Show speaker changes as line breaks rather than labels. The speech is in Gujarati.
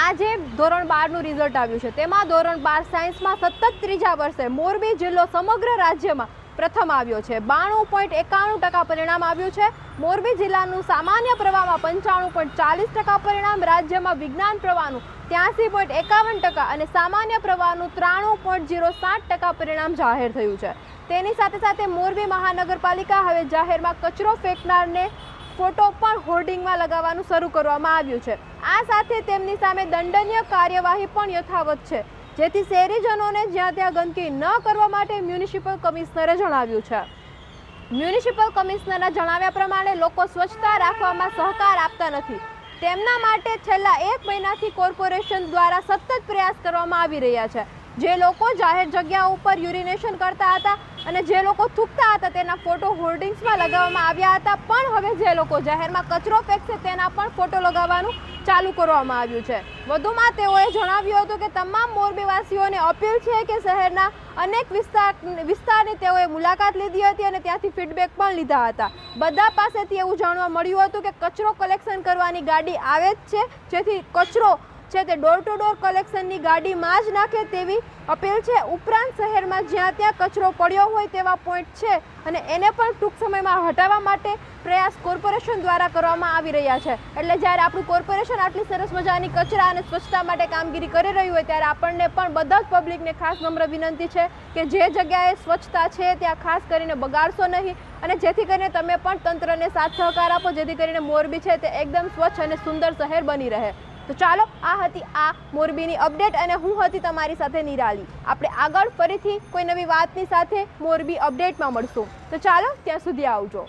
આજે ધોરણ બારનું રિઝલ્ટ આવ્યું છે. તેમાં ધોરણ બાર સાયન્સમાં સતત ત્રીજા વર્ષે મોરબી જિલ્લો સમગ્ર રાજ્યમાં પ્રથમ આવ્યો છે. બાણું પોઈન્ટ એકાણું ટકા પરિણામ આવ્યું છે. મોરબી જિલ્લાનું સામાન્ય પ્રવાહમાં પંચાણું પોઈન્ટ ચાલીસ ટકા પરિણામ, રાજ્યમાં વિજ્ઞાન પ્રવાહનું ત્યાંસી પોઈન્ટ એકાવન ટકા અને સામાન્ય પ્રવાહનું ત્રાણું પોઈન્ટ જીરો સાત ટકા પરિણામ જાહેર થયું છે. તેની સાથે સાથે મોરબી મહાનગરપાલિકા હવે જાહેરમાં કચરો ફેંકનારને ફોટો પણ હોર્ડિંગમાં લગાવવાનું શરૂ કરવામાં આવ્યું છે. આ સાથે તેમની સામે દંડનીય કાર્યવાહી પણ યથાવત છે. જેથી શહેરીજનોને જ્યાં ત્યાં ગંદકી ન કરવા માટે મ્યુનિસિપલ કમિશનરે જણાવ્યું છે. મ્યુનિસિપલ કમિશનરના જણાવ્યા પ્રમાણે લોકો સ્વચ્છતા રાખવામાં સહકાર આપતા નથી. તેમના માટે છેલ્લા એક મહિનાથી કોર્પોરેશન દ્વારા સતત પ્રયાસ કરવામાં આવી રહ્યા છે. જે લોકો જાહેર જગ્યા ઉપર યુરિનેશન કરતા હતા અને જે લોકો થૂકતા હતા તેના ફોટો હોર્ડિંગ્સમાં લગાવવામાં આવ્યા હતા. પણ હવે જે લોકો જાહેરમાં કચરો ફેંકશે તેના પણ ફોટો લગાવવાનું ચાલુ કરવામાં આવ્યું છે. વધુમાં તેઓએ જણાવ્યું હતું કે તમામ મોરબીવાસીઓને અપીલ છે કે શહેરના અનેક વિસ્તાર, વિસ્તારની તેઓએ મુલાકાત લીધી હતી અને ત્યાંથી ફીડબેક પણ લીધા હતા. બધા પાસેથી એવું જાણવા મળ્યું હતું કે કચરો કલેક્શન કરવાની ગાડી આવે જ છે. જેથી કચરો છે તે ડોર ટુ ડોર કલેક્શનની ગાડીમાં જ નાખે તેવી અપીલ છે. ઉપરાંત શહેરમાં જ્યાં ત્યાં કચરો પડ્યો હોય તેવા પોઈન્ટ છે અને એને પણ ટૂંક સમયમાં હટાવવા માટે પ્રયાસ કોર્પોરેશન દ્વારા કરવામાં આવી રહ્યા છે. એટલે જ્યારે આપણું કોર્પોરેશન આટલી સરસ મજાની કચરા અને સ્વચ્છતા માટે કામગીરી કરી રહ્યું હોય ત્યારે આપણને પણ બધા જ પબ્લિકને ખાસ નમ્ર વિનંતી છે કે જે જગ્યાએ સ્વચ્છતા છે ત્યાં ખાસ કરીને બગાડશો નહીં અને જેથી કરીને તમે પણ તંત્રને સાથ સહકાર આપો, જેથી કરીને મોરબી છે તે એકદમ સ્વચ્છ અને સુંદર શહેર બની રહે. તો ચાલો, આ હતી આ મોરબીની અપડેટ અને હું હતી તમારી સાથે નિરાલી. આપણે આગળ ફરીથી કોઈ નવી વાતની સાથે મોરબી અપડેટમાં મળશું. તો ચાલો, ત્યાં સુધી આવજો.